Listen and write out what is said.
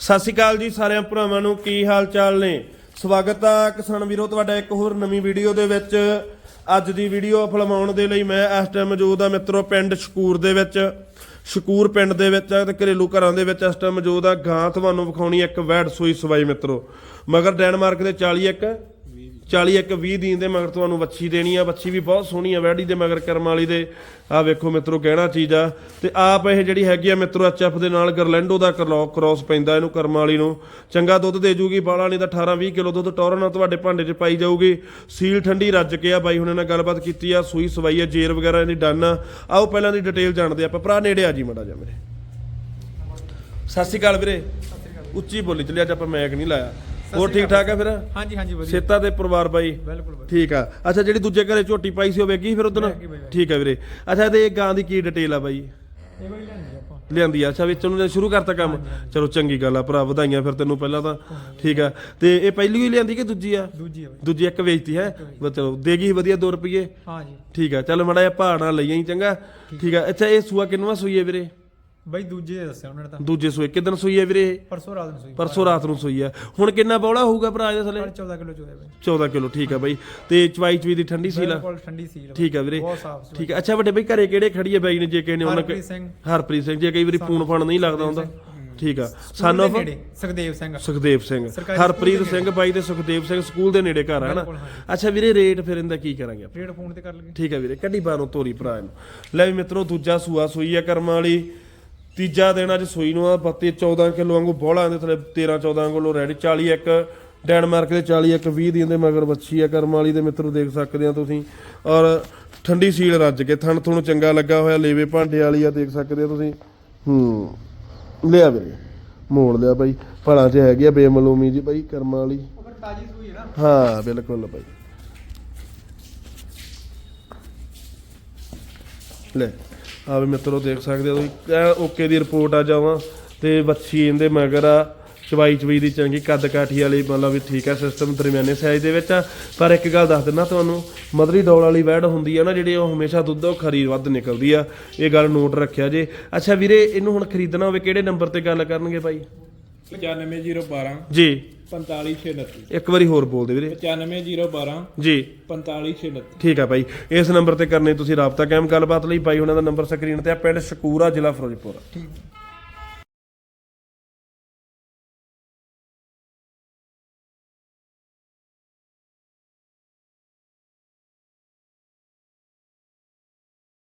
ਸਤਿ ਸ਼੍ਰੀ ਅਕਾਲ ਜੀ ਸਾਰਿਆਂ ਭਰਾਵਾਂ ਨੂੰ, ਕੀ ਹਾਲ ਚਾਲ ਨੇ? ਸਵਾਗਤ ਆ ਕਿਸਾਨ ਵੀਰੋ, ਤੁਹਾਡਾ ਇੱਕ ਹੋਰ ਨਵੀਂ ਵੀਡੀਓ ਦੇ ਵਿੱਚ। ਅੱਜ ਦੀ ਵੀਡੀਓ ਫਲਮਾਉਣ ਦੇ ਲਈ ਮੈਂ ਇਸ ਟਾਈਮ ਮੌਜੂਦ ਆ ਮਿੱਤਰੋ, ਪਿੰਡ ਸ਼ਕੂਰ ਦੇ ਵਿੱਚ। ਸ਼ਕੂਰ ਪਿੰਡ ਦੇ ਵਿੱਚ ਆ ਤੇ ਘਰੇਲੂ ਘਰਾਂ ਦੇ ਵਿੱਚ ਇਸ ਟਾਈਮ ਮੌਜੂਦ ਆ। ਗਾਂ ਤੁਹਾਨੂੰ ਵਿਖਾਉਣੀ ਇੱਕ ਵੈੜ ਸੂਈ ਸਵਾਈ ਮਿੱਤਰੋ। ਮਗਰ ਡੈਨਮਾਰਕ ਦੇ 40 ਇੱਕ 40 ਇੱਕ 20 ਦਿਨ ਦੇ ਮਗਰ ਤੁਹਾਨੂੰ ਵੱਛੀ ਦੇਣੀ ਆ, ਵੱਛੀ ਵੀ ਬਹੁਤ ਸੋਹਣੀ ਆ, ਵੈੜੀ ਦੇ ਮਗਰ ਕਰਮ ਵਾਲੀ ਦੇ। ਆ ਵੇਖੋ ਮਿੱਤਰੋ ਕਹਿਣਾ ਚੀਜ਼ ਆ। ਤੇ ਆਪ ਇਹ ਜਿਹੜੀ ਹੈਗੀ ਆ ਮਿੱਤਰੋ ਐਚਐਫ ਦੇ ਨਾਲ ਗਰਲੈਂਡੋ ਦਾ ਕਰਲੌਕ ਕ੍ਰਾਸ ਪੈਂਦਾ ਇਹਨੂੰ ਕਰਮ ਵਾਲੀ ਨੂੰ। ਚੰਗਾ ਦੁੱਧ ਦੇ ਜੂਗੀ ਬਾਲਾ, ਨਹੀਂ ਤਾਂ 18 20 ਕਿਲੋ ਦੁੱਧ ਟੋਰਨ ਨਾਲ ਤੁਹਾਡੇ ਭਾਂਡੇ 'ਚ ਪਾਈ ਜਾਊਗੀ। ਸੀਲ ਠੰਡੀ ਰੱਜ ਕੇ ਆ ਬਾਈ, ਹੁਣੇ ਨਾਲ ਗੱਲਬਾਤ ਕੀਤੀ ਆ, ਸੂਈ ਸਵਾਈ ਆ, ਜੇਰ ਵਗੈਰਾ ਇਹਦੀ ਡਨ ਆ। ਆਓ ਪਹਿਲਾਂ ਦੀ ਡਿਟੇਲ ਜਾਣਦੇ ਆਪਾਂ। ਭਰਾ ਨੇੜੇ ਆ ਜੀ ਮੜਾ ਜਾ ਮੇਰੇ। ਸਤਿ ਸ਼੍ਰੀ ਅਕਾਲ ਵੀਰੇ। ਉੱਚੀ ਬੋਲੀ ਚਲਿਆ ਅੱਜ ਆਪਾਂ ਮੈਕ ਨਹੀਂ ਲਾਇਆ। ਹੋਰ ਠੀਕ ਠਾਕ ਆ ਫਿਰ? ਹਾਂਜੀ ਹਾਂਜੀ ਵਧੀਆ। ਸੇਤਾ ਦੇ ਪਰਿਵਾਰ ਬਾਈ। ਬਿਲਕੁਲ ਵਧੀਆ। ਠੀਕ ਆ। ਅੱਛਾ ਜਿਹੜੀ ਦੂਜੇ ਘਰੇ ਝੋਟੀ ਪਾਈ ਸੀ ਉਹ ਵੇਗੀ ਫਿਰ ਉਦੋਂ ਬਾਈ, ਠੀਕ ਆ ਵੀਰੇ। ਅੱਛਾ ਤੇ ਇਹ ਗਾਂ ਦੀ ਕੀ ਡਿਟੇਲ ਆ ਬਾਈ? ਇਹ ਬਈ ਲੈਣੀ ਆਪਾਂ। ਲਿਆਂਦੀ ਆ। ਅੱਛਾ ਵਿੱਚ ਉਹਨੇ ਸ਼ੁਰੂ ਕਰਤਾ ਕੰਮ? ਚਲੋ ਚੰਗੀ ਗੱਲ ਆ ਭਰਾ ਵਧਾਈਆਂ ਫਿਰ ਤੈਨੂੰ ਪਹਿਲਾਂ ਤਾਂ। ਠੀਕ ਆ। ਤੇ ਇਹ ਪਹਿਲੀ ਹੀ ਲਿਆਂਦੀ ਕਿ ਦੂਜੀ ਆ? ਦੂਜੀ ਆ ਬਈ। ਦੂਜੀ ਇੱਕ ਵੇਚਤੀ ਹੈ? ਚਲੋ ਦੇਗੀ ਵਧੀਆ 2 ਰੁਪਏ ਹਾਂਜੀ। ਠੀਕ ਆ। ਚੱਲ ਮੜਾ ਜਿਹਾ ਭਾਅ ਨਾਲ ਲਈਆਂ ਹੀ ਚੰਗਾ। ਠੀਕ ਆ। ਅੱਛਾ ਇਹ ਸੂਆ ਕਿੰਨਵਾ ਸੂਈ ਹੈ ਵੀਰੇ? ਬਈ ਦੂਜੇ ਦੱਸਿਆ ਉਹਨਾਂ ਨੇ ਤਾਂ। ਦੂਜੇ ਸੂਏ। ਕਿਦਨ ਸੂਈ ਹੈ ਵੀਰੇ ਇਹ? ਪਰਸੋਂ ਰਾਤ ਨੂੰ ਸੋਈ। ਪਰਸੋਂ ਰਾਤ ਨੂੰ ਸੂਈ ਹੈ ਹੁਣ ਕਿੰਨਾ ਬੌਲਾ ਹੋਊਗਾ ਭਰਾ ਇਹਦੇ ਥੱਲੇ? 14 ਕਿਲੋ ਚੋਇਆ ਬਈ। 14 ਕਿਲੋ ਠੀਕ ਆ ਬਾਈ। ਤੇ ਚਵਾਈ ਚਵੀ ਦੀ ਠੰਡੀ ਸੀਲ ਆ? ਬਿਲਕੁਲ ਠੰਡੀ ਸੀਲ ਠੀਕ ਆ ਵੀਰੇ। ਬਹੁਤ ਸਾਫ਼ ਸੁਥਰੀ ਠੀਕ ਆ। ਅੱਛਾ ਵੱਡੇ ਬਈ ਘਰੇ ਕਿਹੜੇ ਖੜੀ ਹੈ ਬਾਈ ਨੇ ਜੇ ਕਿਸੇ ਨੇ ਉਹਨਾਂ ਹਰਪ੍ਰੀਤ ਸਿੰਘ। ਹਰਪ੍ਰੀਤ ਸਿੰਘ। ਜੇ ਕਈ ਵਾਰੀ ਫੋਨ ਫਾਨ ਨਹੀਂ ਲੱਗਦਾ ਹੁੰਦਾ। ਠੀਕ ਆ। ਸਨ ਆਫ ਨੇੜੇ ਸੁਖਦੇਵ ਸਿੰਘ। ਸੁਖਦੇਵ ਸਿੰਘ। ਸਰਕਾਰੀ ਹਰਪ੍ਰੀਤ ਸਿੰਘ ਬਾਈ ਤੇ ਸੁਖਦੇਵ ਸਿੰਘ ਸਕੂਲ ਦੇ ਨੇੜੇ ਘਰ ਆ ਹਨਾ। ਅੱਛਾ ਵੀਰੇ ਰੇਟ ਫਿਰ ਇਹਦਾ ਕੀ ਕਰਾਂਗੇ ਆਪਾਂ? ਰੇਡ ਫੋਨ ਤੇ ਕਰ ਲਗੇ ਠੀਕ ਆ ਵੀਰੇ ਕੱਢੀ ਬਾਹਰੋਂ ਤੋਰੀ ਭਰਾ ਇਹਨੂੰ। ਲੈ ਵੀ ਮਿੱਤਰੋ ਦੂਜਾ ਸੂਆ ਸੂਈ ਆ ਕਰਮਾਂ ਵਾਲੀ। ਤੀਜਾ ਦਿਨ ਅੱਜ ਸੂਈ ਨੂੰ ਆ, ਬੱਤੀ 14 ਕਿਲੋ ਵਾਂਗੂ ਬੋਲਾ ਦੇ ਥਲੇ 13 14 ਕਿਲੋ ਰੈਡੀ 40 ਇੱਕ, ਡੈਨਮਾਰਕ ਦੇ 40 ਇੱਕ 20 ਦੀ ਇਹਦੇ ਮਗਰ ਬੱਚੀ ਆ, ਕਰਮਾਂ ਵਾਲੀ ਦੇ ਮਿੱਤਰੋ ਦੇਖ ਸਕਦੇ ਆ ਤੁਸੀਂ। ਔਰ ਠੰਡੀ ਸੀਲ ਰੱਜ ਕੇ, ਥਣ ਤੁਹਾਨੂੰ ਚੰਗਾ ਲੱਗਾ ਹੋਇਆ, ਲੇਵੇ ਭਾਂਡੇ ਵਾਲੀ ਆ, ਦੇਖ ਸਕਦੇ ਆ ਤੁਸੀਂ। ਹੂੰ, ਲਿਆ ਵੀਰੇ, ਮੋੜ ਲਿਆ ਬਾਈ। ਭਲਾ ਚ ਹੈਗੀ ਆ, ਬੇਮਲੂਮੀ ਜੀ ਬਾਈ, ਕਰਮਾਂ ਵਾਲੀ। ਤਾਜੀ ਸੂਈ ਹੈ ਨਾ ਹਾਂ, ਬਿਲਕੁਲ ਬਾਈ। ਲੈ। ਆ ਵੀ ਮਿੱਤਰੋ ਦੇਖ ਸਕਦੇ ਹੋ ਤੁਸੀਂ। ਓਕੇ ਦੀ ਰਿਪੋਰਟ ਆ ਜਾਵਾਂ ਤੇ ਵੱਛੀ ਇਹਦੇ ਮਗਰ ਆ ਚਵਾਈ ਚਵਾਈ ਦੀ ਚੰਗੀ ਕੱਦ ਕਾਠੀ ਵਾਲੀ ਮਤਲਬ ਵੀ ਠੀਕ ਹੈ ਸਿਸਟਮ ਦਰਮਿਆਨੇ ਸਾਈਜ਼ ਦੇ ਵਿੱਚ ਆ। ਪਰ ਇੱਕ ਗੱਲ ਦੱਸ ਦਿੰਦਾ ਤੁਹਾਨੂੰ ਮਦਰੀ ਡੌਲ ਵਾਲੀ ਵੈੜ ਹੁੰਦੀ ਆ ਨਾ ਜਿਹੜੀ ਉਹ ਹਮੇਸ਼ਾ ਦੁੱਧ ਉਹ ਖਰੀ ਵੱਧ ਨਿਕਲਦੀ ਆ। ਇਹ ਗੱਲ ਨੋਟ ਰੱਖਿਆ ਜੇ। ਅੱਛਾ ਵੀਰੇ ਇਹਨੂੰ ਹੁਣ ਖਰੀਦਣਾ ਹੋਵੇ ਕਿਹੜੇ ਨੰਬਰ ਤੇ ਗੱਲ ਕਰਨਗੇ ਬਾਈ 95012 ਜੀ। 45629 ਇੱਕ ਵਾਰੀ ਹੋਰ ਬੋਲ ਦੇ ਵੀਰੇ 95012 ਜੀ। 45629 ਠੀਕ ਆ ਬਾਈ ਇਸ ਨੰਬਰ ਤੇ ਕਰਨੇ ਤੁਸੀਂ ਰਾਬਤਾ ਕਾਇਮ ਗੱਲਬਾਤ ਲਈ। ਬਾਈ ਉਹਨਾਂ ਦਾ ਨੰਬਰ ਸਕਰੀਨ ਤੇ ਆ ਪਿੰਡ ਸ਼ਕੂਰਾ ਜ਼ਿਲ੍ਹਾ ਫਿਰੋਜ਼ਪੁਰ। ਠੀਕ।